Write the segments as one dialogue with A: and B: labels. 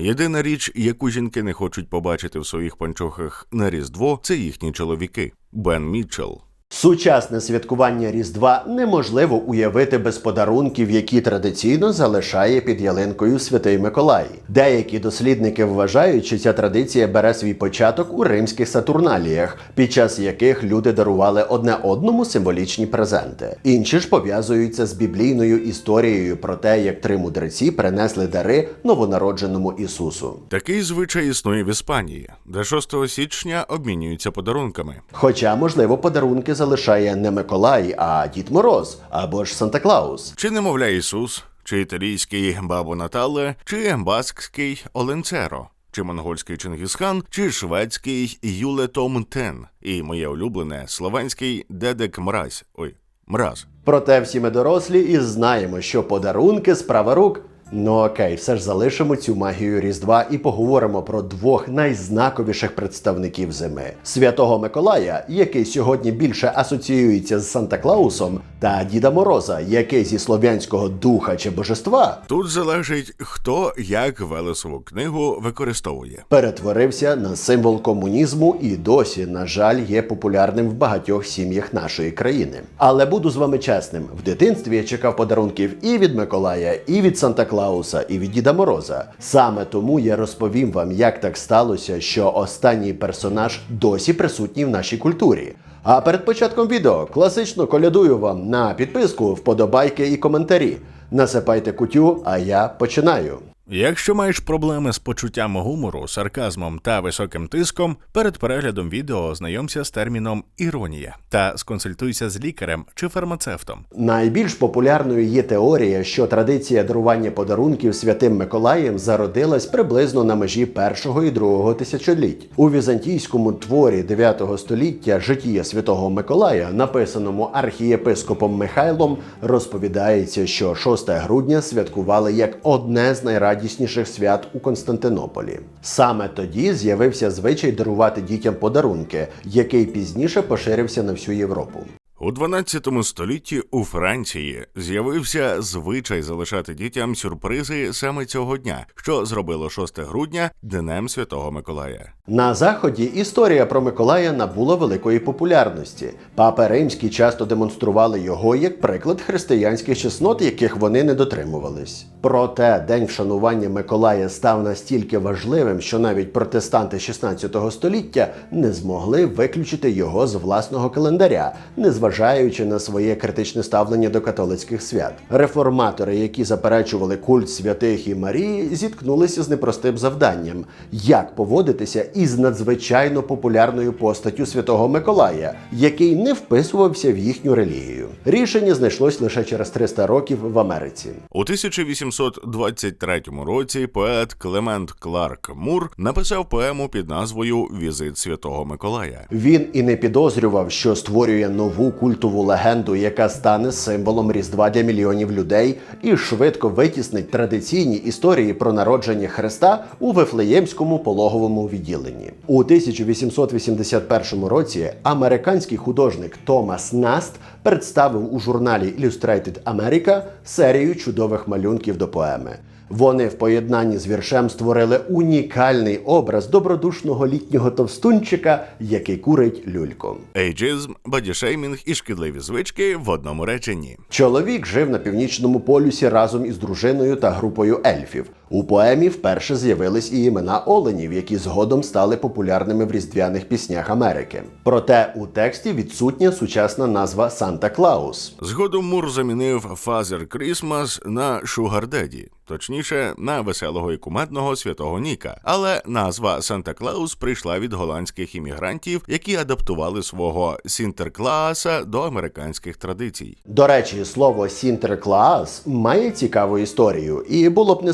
A: Єдина річ, яку жінки не хочуть побачити в своїх панчохах на Різдво, це їхні чоловіки. Бен Мітчелл.
B: Сучасне святкування Різдва неможливо уявити без подарунків, які традиційно залишає під ялинкою Святий Миколай. Деякі дослідники вважають, що ця традиція бере свій початок у римських сатурналіях, під час яких люди дарували одне одному символічні презенти. Інші ж пов'язуються з біблійною історією про те, як три мудреці принесли дари новонародженому Ісусу.
A: Такий звичай існує в Іспанії, де 6 січня обмінюються подарунками.
B: Хоча, можливо, подарунки залишає не Миколай, а Дід Мороз або ж Санта Клаус.
A: Чи немовля Ісус, чи італійський бабо Натале, чи баскський Оленцеро, чи монгольський Чингісхан, чи шведський Юле Том Тен, і моє улюблене словенський Дедек Мразь. Ой, мраз.
B: Проте всі ми дорослі і знаємо, що подарунки справа рук. Ну окей, все ж залишимо цю магію Різдва і поговоримо про двох найзнаковіших представників зими: Святого Миколая, який сьогодні більше асоціюється з Санта Клаусом, та Діда Мороза, який зі слов'янського духа чи божества
A: Тут залежить, хто як Велесову книгу використовує.
B: перетворився на символ комунізму і досі, на жаль, є популярним в багатьох сім'ях нашої країни. Але буду з вами чесним: в дитинстві я чекав подарунків і від Миколая, і від Санта Клауса, і від Діда Мороза. Саме тому я розповім вам, як так сталося, що останній персонаж досі присутній в нашій культурі. А перед початком відео класично колядую вам на підписку, вподобайки і коментарі. Насипайте кутю, а я починаю.
A: Якщо маєш проблеми з почуттям гумору, сарказмом та високим тиском, перед переглядом відео ознайомся з терміном іронія та сконсультуйся з лікарем чи фармацевтом.
B: Найбільш популярною є теорія, що традиція дарування подарунків святим Миколаєм зародилась приблизно на межі першого і другого тисячоліть. У візантійському творі 9 століття життя святого Миколая, написаному архієпископом Михайлом, розповідається, що 6 грудня святкували як одне з найрадісніших свят у Константинополі. Саме тоді з'явився звичай дарувати дітям подарунки, який пізніше поширився на всю Європу.
A: У 12 столітті у Франції з'явився звичай залишати дітям сюрпризи саме цього дня, що зробило 6 грудня Днем Святого Миколая.
B: На заході історія про Миколая набула великої популярності. Папи римські часто демонстрували його як приклад християнських чеснот, яких вони не дотримувались. Проте день вшанування Миколая став настільки важливим, що навіть протестанти 16 століття не змогли виключити його з власного календаря, незважаючи на своє критичне ставлення до католицьких свят. Реформатори, які заперечували культ святих і Марії, зіткнулися з непростим завданням: як поводитися із надзвичайно популярною постаттю святого Миколая, який не вписувався в їхню релігію. Рішення знайшлось лише через 300 років в Америці.
A: У 1823 році поет Клемент Кларк Мур написав поему під назвою Візит Святого Миколая.
B: Він і не підозрював, що створює нову культову легенду, яка стане символом Різдва для мільйонів людей, і швидко витіснить традиційні історії про народження Христа у Вифлеємському пологовому відділенні. У 1881 році американський художник Томас Наст представив у журналі Illustrated America серію чудових малюнків до поеми. Вони в поєднанні з віршем створили унікальний образ добродушного літнього товстунчика, який курить люльку.
A: Ейджизм, бодішеймінг і шкідливі звички в одному реченні.
B: Чоловік жив на північному полюсі разом із дружиною та групою ельфів. У поемі вперше з'явились і імена оленів, які згодом стали популярними в різдвяних піснях Америки. Проте у тексті відсутня сучасна назва Санта Клаус.
A: Згодом Мур замінив Father Christmas на Daddy, точніше, на веселого і кумедного святого Ніка. Але назва Санта Клаус прийшла від голландських іммігрантів, які адаптували свого Сінтерклааса до американських традицій.
B: До речі, слово Сінтерклаас має цікаву історію, і було б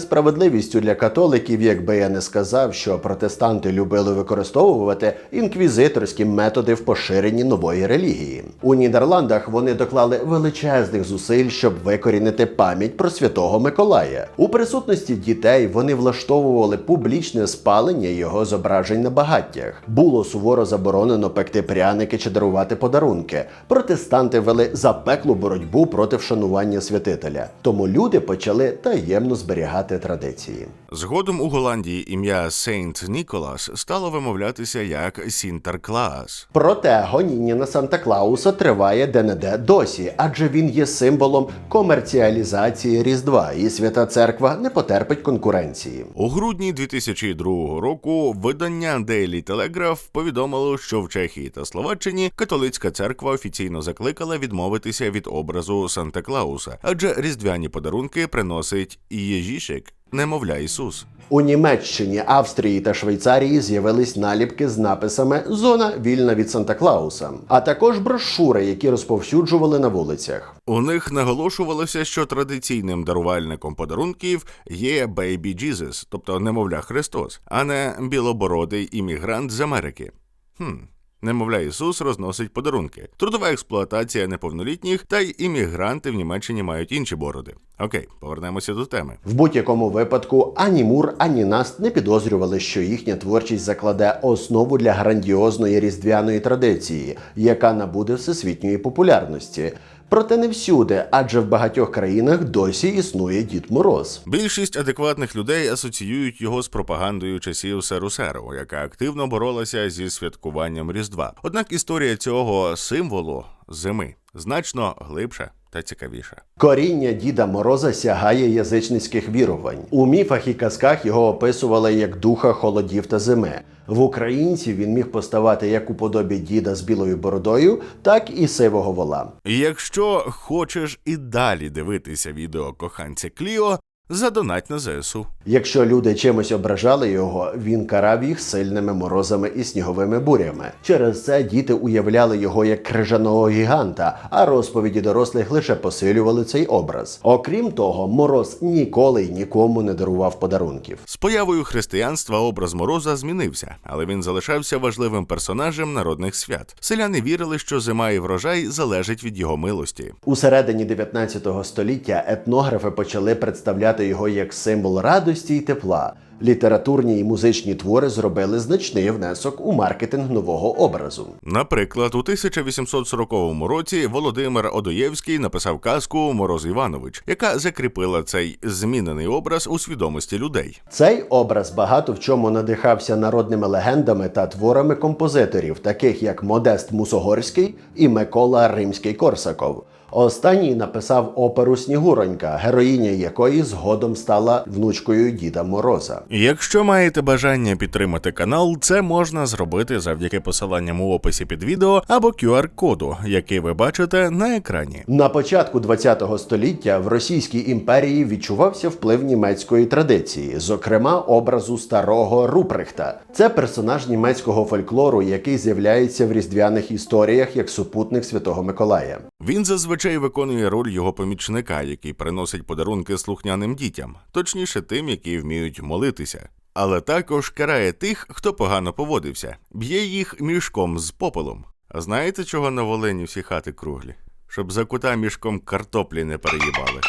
B: несправедливістю для католиків, якби я не сказав, що протестанти любили використовувати інквізиторські методи в поширенні нової релігії. У Нідерландах вони доклали величезних зусиль, щоб викорінити пам'ять про святого Миколая. У присутності дітей вони влаштовували публічне спалення його зображень на багаттях. Було суворо заборонено пекти пряники чи дарувати подарунки. Протестанти вели запеклу боротьбу проти вшанування святителя. Тому люди почали таємно зберігати традиції. ചെയ്യും.
A: Згодом у Голландії ім'я Сейнт Ніколас стало вимовлятися як Сінтерклаас.
B: Проте гоніння на Санта Клауса триває де-не-де досі, адже він є символом комерціалізації Різдва, і Свята Церква не потерпить конкуренції.
A: У грудні 2002 року видання Daily Telegraph повідомило, що в Чехії та Словаччині католицька церква офіційно закликала відмовитися від образу Санта Клауса, адже різдвяні подарунки приносить і Єжішек, немовля Ісус.
B: У Німеччині, Австрії та Швейцарії з'явились наліпки з написами Зона вільна від Санта Клауса, а також брошури, які розповсюджували на вулицях.
A: У них наголошувалося, що традиційним дарувальником подарунків є Baby Jesus, тобто немовля Христос, а не білобородий іммігрант з Америки. Хм. Немовля Ісус розносить подарунки. Трудова експлуатація неповнолітніх та й іммігранти в Німеччині мають інші бороди. Окей, повернемося до теми.
B: В будь-якому випадку ані Мур, ані Наст не підозрювали, що їхня творчість закладе основу для грандіозної різдвяної традиції, яка набуде всесвітньої популярності. Проте не всюди, адже в багатьох країнах досі існує Дід Мороз.
A: Більшість адекватних людей асоціюють його з пропагандою часів Серусеру, яка активно боролася зі святкуванням Різдва. Однак історія цього символу зими значно глибша та цікавіше.
B: Коріння Діда Мороза сягає язичницьких вірувань. У міфах і казках його описували як духа холодів та зими. В українців він міг поставати як у подобі діда з білою бородою, так і сивого вола.
A: Якщо хочеш і далі дивитися відео коханця Кліо, задонать на ЗСУ.
B: Якщо люди чимось ображали його, він карав їх сильними морозами і сніговими бурями. Через це діти уявляли його як крижаного гіганта, а розповіді дорослих лише посилювали цей образ. Окрім того, мороз ніколи й нікому не дарував подарунків.
A: З появою християнства образ Мороза змінився, але він залишався важливим персонажем народних свят. Селяни вірили, що зима і врожай залежать від його милості.
B: У середині 19 століття етнографи почали представляти його як символ радості й тепла. Літературні і музичні твори зробили значний внесок у маркетинг нового образу.
A: Наприклад, у 1840 році Володимир Одоєвський написав казку Мороз Іванович, яка закріпила цей змінений образ у свідомості людей.
B: Цей образ багато в чому надихався народними легендами та творами композиторів, таких як Модест Мусогорський і Микола Римський Корсаков. Останній написав оперу Снігуронька, героїня якої згодом стала внучкою Діда Мороза.
A: Якщо маєте бажання підтримати канал, це можна зробити завдяки посиланням у описі під відео або QR-коду, який ви бачите на екрані.
B: На початку ХХ століття в Російській імперії відчувався вплив німецької традиції, зокрема образу старого Рупрехта. Це персонаж німецького фольклору, який з'являється в різдвяних історіях як супутник Святого Миколая.
A: Він зазвичай виконує роль його помічника, який приносить подарунки слухняним дітям, точніше тим, які вміють молитися. Але також карає тих, хто погано поводився, б'є їх мішком з попелом. А знаєте, чого на Волині всі хати круглі? Щоб за кута мішком картоплі не переїбали.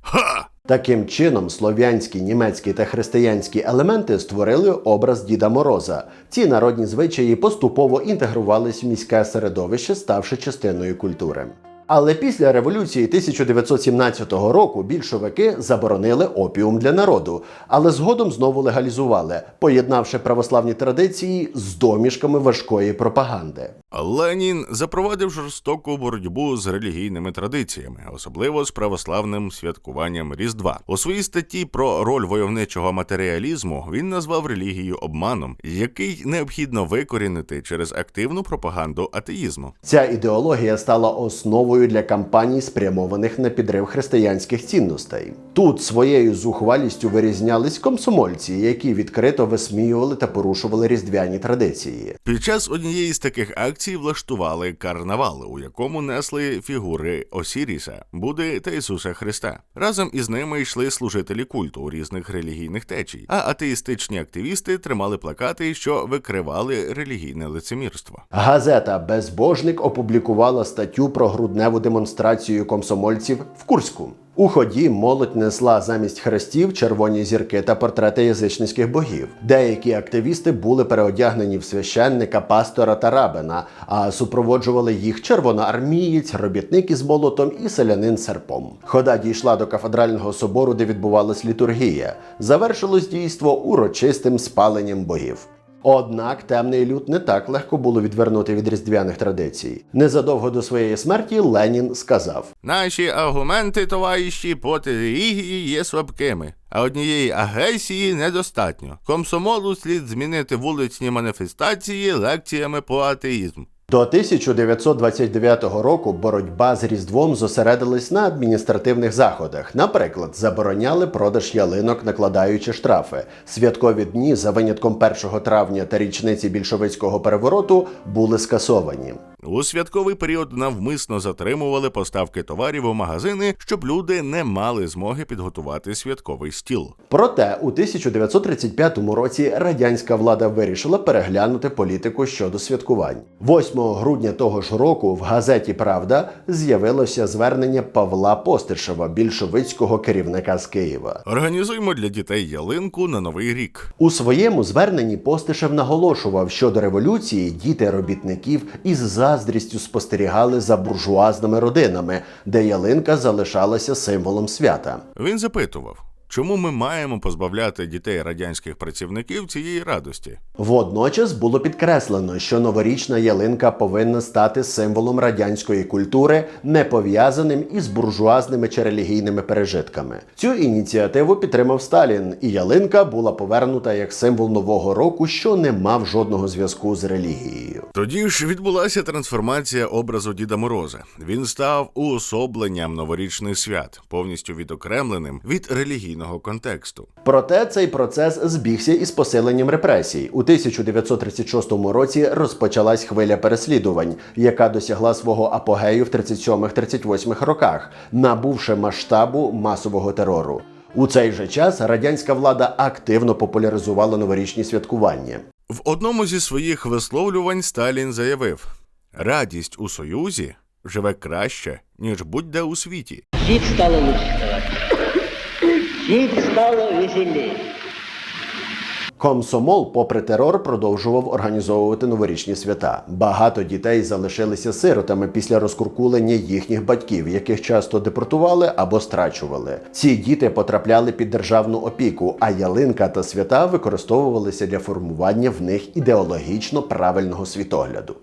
A: Ха!
B: Таким чином, слов'янські, німецькі та християнські елементи створили образ Діда Мороза. Ці народні звичаї поступово інтегрувались в міське середовище, ставши частиною культури. Але після революції 1917 року більшовики заборонили опіум для народу, але згодом знову легалізували, поєднавши православні традиції з домішками важкої пропаганди.
A: Ленін запровадив жорстоку боротьбу з релігійними традиціями, особливо з православним святкуванням Різдва. У своїй статті про роль войовничого матеріалізму він назвав релігію обманом, який необхідно викорінити через активну пропаганду атеїзму.
B: Ця ідеологія стала основою для кампаній, спрямованих на підрив християнських цінностей. Тут своєю зухвалістю вирізнялись комсомольці, які відкрито висміювали та порушували різдвяні традиції.
A: Під час однієї з таких акцій влаштували карнавал, у якому несли фігури Осіріса, Буди та Ісуса Христа. Разом із ними йшли служителі культу різних релігійних течій, а атеїстичні активісти тримали плакати, що викривали релігійне лицемірство.
B: Газета Безбожник опублікувала статтю про грудневу демонстрацію комсомольців в Курську. У ході молодь несла замість хрестів червоні зірки та портрети язичницьких богів. Деякі активісти були переодягнені в священника, пастора та рабина, а супроводжували їх червоноармієць, робітник із молотом і селянин серпом. Хода дійшла до кафедрального собору, де відбувалась літургія. Завершилось дійство урочистим спаленням богів. Однак темний люд не так легко було відвернути від різдвяних традицій. Незадовго до своєї смерті Ленін сказав:
A: Наші аргументи, товариші, проти релігії є слабкими, а однієї агресії недостатньо. Комсомолу слід змінити вуличні маніфестації лекціями про атеїзм.
B: До 1929 року боротьба з Різдвом зосередилась на адміністративних заходах. Наприклад, забороняли продаж ялинок, накладаючи штрафи. Святкові дні за винятком 1 травня та річниці більшовицького перевороту були скасовані.
A: У святковий період навмисно затримували поставки товарів у магазини, щоб люди не мали змоги підготувати святковий стіл.
B: Проте у 1935 році радянська влада вирішила переглянути політику щодо святкувань. 8 грудня того ж року в газеті Правда з'явилося звернення Павла Постишева, більшовицького керівника з Києва.
A: Організуємо для дітей ялинку на новий рік.
B: У своєму зверненні Постишев наголошував, що до революції діти робітників із заздрістю спостерігали за буржуазними родинами, де ялинка залишалася символом свята.
A: Він запитував, чому ми маємо позбавляти дітей радянських працівників цієї радості.
B: Водночас було підкреслено, що новорічна ялинка повинна стати символом радянської культури, не пов'язаним із буржуазними чи релігійними пережитками. Цю ініціативу підтримав Сталін, і ялинка була повернута як символ нового року, що не мав жодного зв'язку з релігією.
A: Тоді ж відбулася трансформація образу Діда Мороза. Він став уособленням новорічних свят, повністю відокремленим від релігійного контексту.
B: Проте цей процес збігся із посиленням репресій. У 1936 році розпочалась хвиля переслідувань, яка досягла свого апогею в 37-38 роках, набувши масштабу масового терору. У цей же час радянська влада активно популяризувала новорічні святкування.
A: В одному зі своїх висловлювань Сталін заявив: радість у Союзі живе краще, ніж будь-де у світі.
C: Жить стало лучше, Жить стало веселее.
B: Комсомол, попри терор, продовжував організовувати новорічні свята. Багато дітей залишилися сиротами після розкуркулення їхніх батьків, яких часто депортували або страчували. Ці діти потрапляли під державну опіку, а ялинка та свята використовувалися для формування в них ідеологічно правильного світогляду.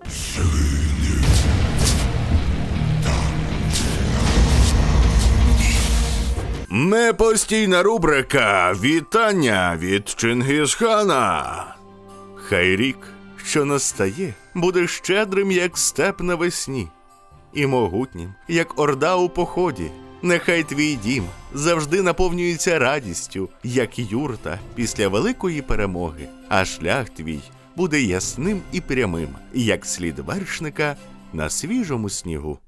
A: Непостійна рубрика Вітання від Чингісхана. Хай рік, що настає, буде щедрим, як степ навесні, і могутнім, як орда у поході. Нехай твій дім завжди наповнюється радістю, як юрта після великої перемоги, а шлях твій буде ясним і прямим, як слід вершника на свіжому снігу.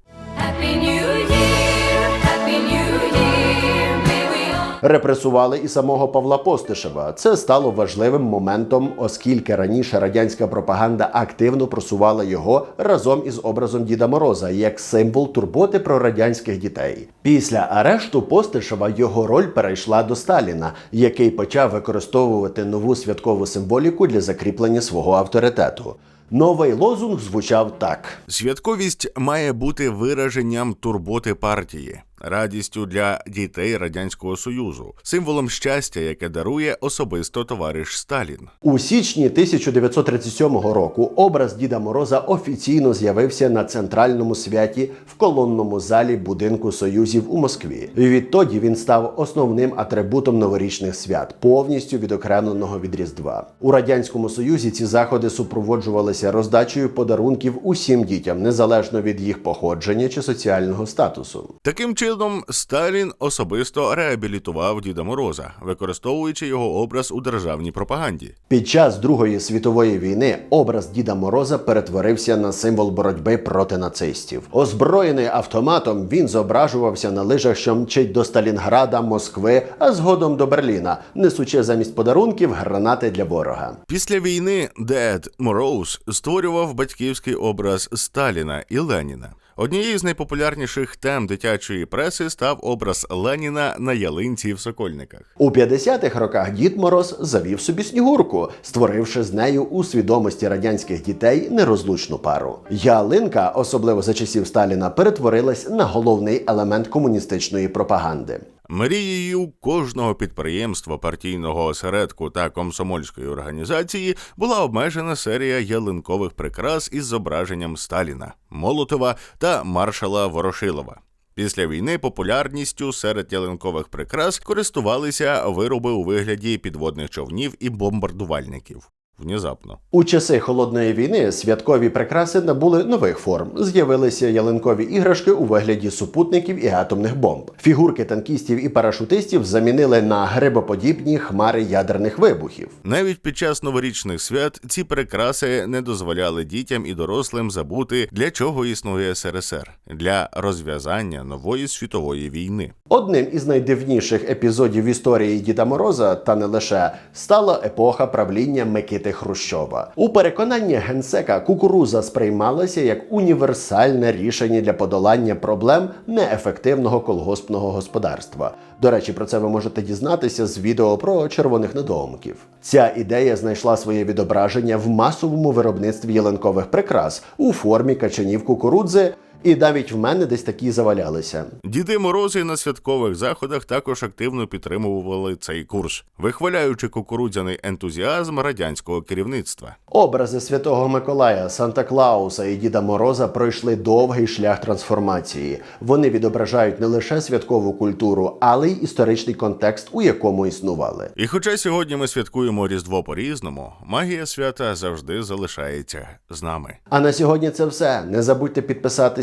B: Репресували і самого Павла Постишева. Це стало важливим моментом, оскільки раніше радянська пропаганда активно просувала його разом із образом Діда Мороза як символ турботи про радянських дітей. Після арешту Постишева його роль перейшла до Сталіна, який почав використовувати нову святкову символіку для закріплення свого авторитету. Новий лозунг звучав так.
A: Святковість має бути вираженням турботи партії, радістю для дітей Радянського Союзу, символом щастя, яке дарує особисто товариш Сталін.
B: У січні 1937 року образ Діда Мороза офіційно з'явився на центральному святі в колонному залі будинку Союзів у Москві. Відтоді він став основним атрибутом новорічних свят, повністю відокремленого від Різдва. У радянському союзі ці заходи супроводжувалися роздачею подарунків усім дітям, незалежно від їх походження чи соціального статусу.
A: Таким чином, Сталін особисто реабілітував Діда Мороза, використовуючи його образ у державній пропаганді.
B: Під час Другої світової війни образ Діда Мороза перетворився на символ боротьби проти нацистів. Озброєний автоматом, він зображувався на лижах, що мчить до Сталінграда, Москви, а згодом до Берліна, несучи замість подарунків гранати для ворога.
A: Після війни Дед Мороз створював батьківський образ Сталіна і Леніна. Однією з найпопулярніших тем дитячої преси став образ Леніна на ялинці в Сокольниках.
B: У 50-х роках Дід Мороз завів собі снігурку, створивши з нею у свідомості радянських дітей нерозлучну пару. Ялинка, особливо за часів Сталіна, перетворилась на головний елемент комуністичної пропаганди.
A: Мрією кожного підприємства, партійного осередку та комсомольської організації була обмежена серія ялинкових прикрас із зображенням Сталіна, Молотова та маршала Ворошилова. Після війни популярністю серед ялинкових прикрас користувалися вироби у вигляді підводних човнів і бомбардувальників. Внезапно.
B: У часи холодної війни святкові прикраси набули нових форм. З'явилися ялинкові іграшки у вигляді супутників і атомних бомб. Фігурки танкістів і парашутистів замінили на грибоподібні хмари ядерних вибухів.
A: Навіть під час новорічних свят ці прикраси не дозволяли дітям і дорослим забути, для чого існує СРСР для розв'язання нової світової війни.
B: Одним із найдивніших епізодів в історії Діда Мороза, та не лише, стала епоха правління Микити Хрущова. У переконанні генсека кукуруза сприймалася як універсальне рішення для подолання проблем неефективного колгоспного господарства. До речі, про це ви можете дізнатися з відео про червоних недоумків. Ця ідея знайшла своє відображення в масовому виробництві ялинкових прикрас у формі качанів кукурудзи. І навіть в мене десь такі завалялися.
A: Діди Морози на святкових заходах також активно підтримували цей курс, вихваляючи кукурудзяний ентузіазм радянського керівництва.
B: Образи Святого Миколая, Санта Клауса і Діда Мороза пройшли довгий шлях трансформації. Вони відображають не лише святкову культуру, але й історичний контекст, у якому існували.
A: І хоча сьогодні ми святкуємо Різдво по-різному, магія свята завжди залишається з нами.
B: А на сьогодні це все. Не забудьте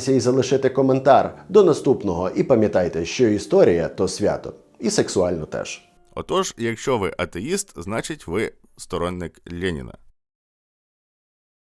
B: підписатися і залишити коментар. До наступного. І пам'ятайте, що історія то свято, і сексуально теж.
A: Отож, якщо ви атеїст, значить ви сторонник Леніна.